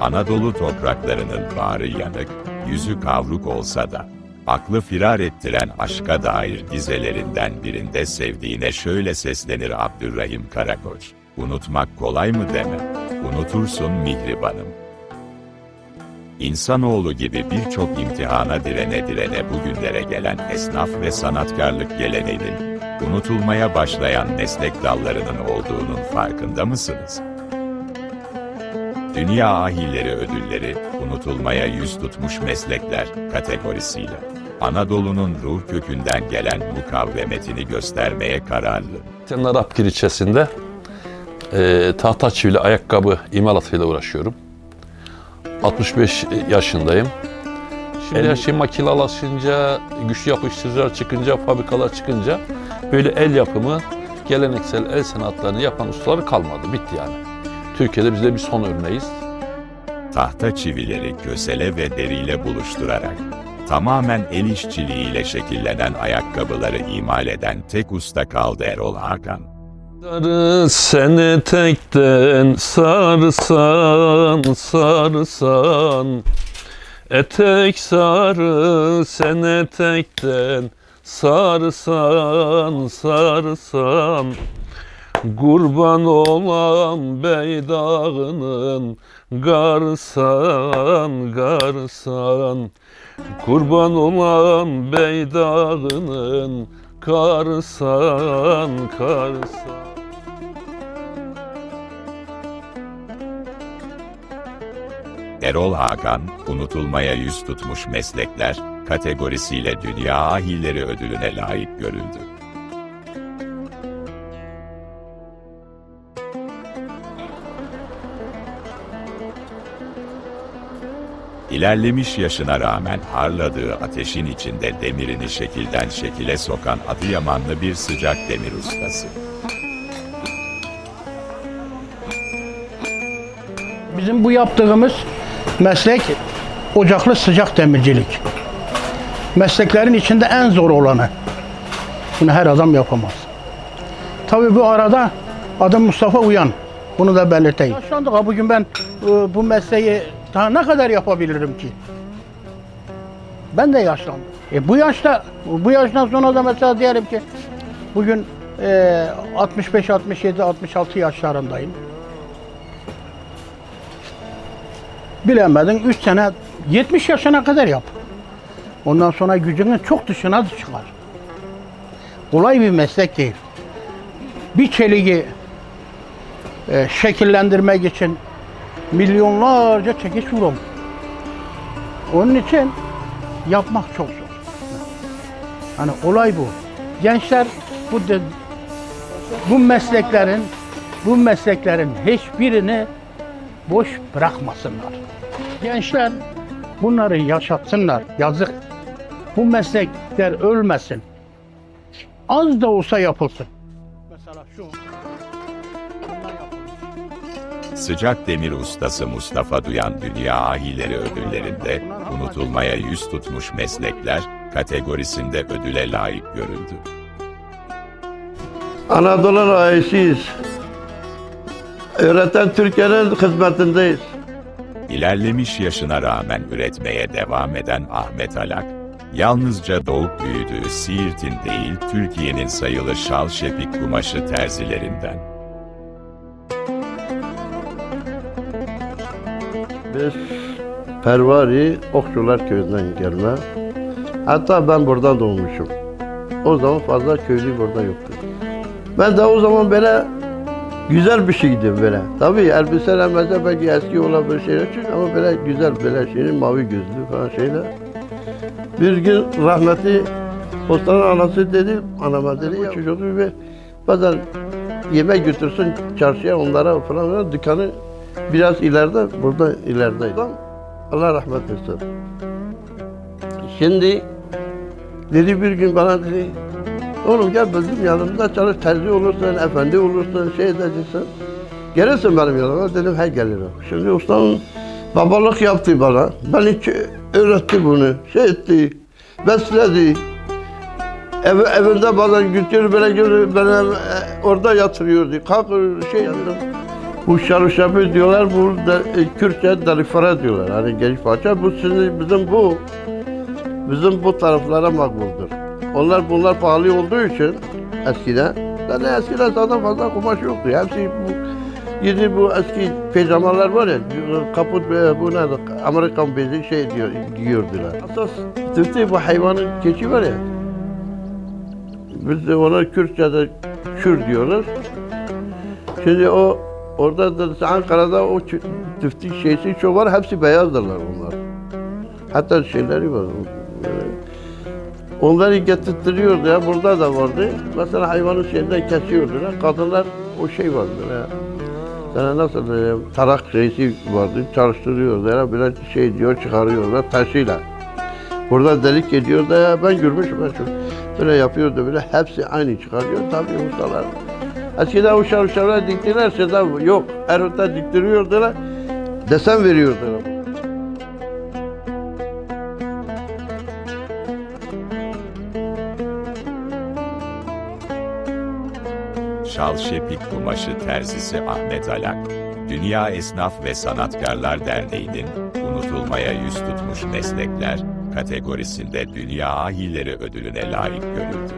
Anadolu topraklarının bağrı yanık, yüzü kavruk olsa da, aklı firar ettiren aşka dair dizelerinden birinde sevdiğine şöyle seslenir Abdurrahim Karakoç. Unutmak kolay mı deme, unutursun mihribanım. İnsanoğlu gibi birçok imtihana direne direne bugünlere gelen esnaf ve sanatkarlık geleneğinin, unutulmaya başlayan meslek dallarının olduğunun farkında mısınız? Dünya Ahilleri Ödülleri, unutulmaya yüz tutmuş meslekler kategorisiyle. Anadolu'nun ruh kökünden gelen mukavemetini göstermeye kararlı. Senin Arapgir ilçesinde e, tahta çivili ayakkabı imalatıyla uğraşıyorum. 65 yaşındayım. Şimdi her şey makinelaşınca, güçlü yapıştırıcılar çıkınca, fabrikalar çıkınca böyle el yapımı, geleneksel el sanatlarını yapan ustalar kalmadı. Bitti yani. Türkiye'de biz de bir son örneğiz. Tahta çivileri kösele ve deriyle buluşturarak, tamamen el işçiliğiyle şekillenen ayakkabıları imal eden tek usta kaldı Erol Hakan. Sarı seni tekten sarsan sarsan. Etek sarı sen etekten sarsan sarsan. Kurban olan beydağının garsan garsan. Kurban olan beydağının karsan karsan Erol Hakan, unutulmaya yüz tutmuş meslekler kategorisiyle Dünya Ahilleri Ödülüne layık görüldü. İlerlemiş yaşına rağmen harladığı ateşin içinde demirini şekilden şekile sokan Adıyamanlı bir sıcak demir ustası. Bizim bu yaptığımız meslek ocaklı sıcak demircilik. Mesleklerin içinde en zor olanı. Bunu her adam yapamaz. Tabii bu arada adım Mustafa Uyan. Bunu da belirteyim. Yaşlandık bugün ben e, bu mesleği daha ne kadar yapabilirim ki? Ben de yaşlandım. E bu yaşta, bu yaştan sonra da mesela diyelim ki bugün e, 65, 67, 66 yaşlarındayım. Bilemedin 3 sene 70 yaşına kadar yap. Ondan sonra gücünün çok dışına çıkar. Kolay bir meslek değil. Bir çeliği e, şekillendirmek için milyonlarca çekiç vurulur. Onun için yapmak çok zor. Hani olay bu. Gençler bu de- bu mesleklerin bu mesleklerin hiçbirini boş bırakmasınlar. Gençler bunları yaşatsınlar. Yazık. Bu meslekler ölmesin. Az da olsa yapılsın. Mesela şu. Sıcak demir ustası Mustafa Duyan Dünya Ahilleri Ödülleri'nde unutulmaya yüz tutmuş meslekler kategorisinde ödüle layık görüldü. Anadolu ailesiyiz. Öğreten Türkiye'nin hizmetindeyiz. İlerlemiş yaşına rağmen üretmeye devam eden Ahmet Alak, yalnızca doğup büyüdüğü Siirt'in değil Türkiye'nin sayılı şal şepik kumaşı terzilerinden. Biz Pervari Okçular Köyü'nden gelme. Hatta ben buradan doğmuşum. O zaman fazla köylü burada yoktu. Ben de o zaman böyle güzel bir şeydi böyle. Tabii elbiseler mesela belki eski olabilir şeyler için ama böyle güzel böyle şeyin mavi gözlü falan şeyler. Bir gün rahmetli Postanın anası dedi, anama dedi, bu çocuğu bir bazen yemek götürsün çarşıya onlara falan dükkanı biraz ileride, burada ilerideydi. Allah rahmet etsin. Şimdi dedi bir gün bana dedi, oğlum gel bizim yanımda çalış, terzi olursun, efendi olursun, şey edeceksin. Gelirsin benim yanıma, dedim he gelirim. Şimdi ustam babalık yaptı bana, ben hiç öğretti bunu, şey etti, besledi. Ev, evinde bazen götürür böyle görür, beni orada yatırıyordu. Kalk şey yaptım. Bu şaruşabı diyorlar, bu da, e, Kürtçe dalifara diyorlar. Hani geniş parça. Bu sizin, bizim bu, bizim bu taraflara makbuldur. Onlar bunlar pahalı olduğu için eskiden, zaten eskiden zaten fazla kumaş yoktu. Hepsi bu, yeni bu eski pijamalar var ya, kaput e, bu ne, Amerikan bezi şey diyor, giyiyordular. Asas tüftü bu hayvanın keçi var ya, biz de ona Kürtçe'de kür diyoruz. Şimdi o orada da Ankara'da o tüftü şeysi çok var. Hepsi beyazdırlar onlar. Hatta şeyleri var. e, Onları getirtiyordu ya. Burada da vardı. Mesela hayvanın şeyinden kesiyordular. Kadınlar o şey vardı ya. Sana nasıl e, tarak şeysi vardı. Çalıştırıyordu ya. Böyle şey diyor çıkarıyorlar taşıyla. Burada delik ediyor da ya ben görmüşüm ben çok. Böyle yapıyordu böyle hepsi aynı çıkarıyor tabii ustalar. Eskiden uşak uşaklar diktilerse de yok. Erot'ta diktiriyordular. Desen veriyordular. Şal Şepik Kumaşı Terzisi Ahmet Alak, Dünya Esnaf ve Sanatkarlar Derneği'nin unutulmaya yüz tutmuş meslekler kategorisinde Dünya Ahileri ödülüne layık görüldü.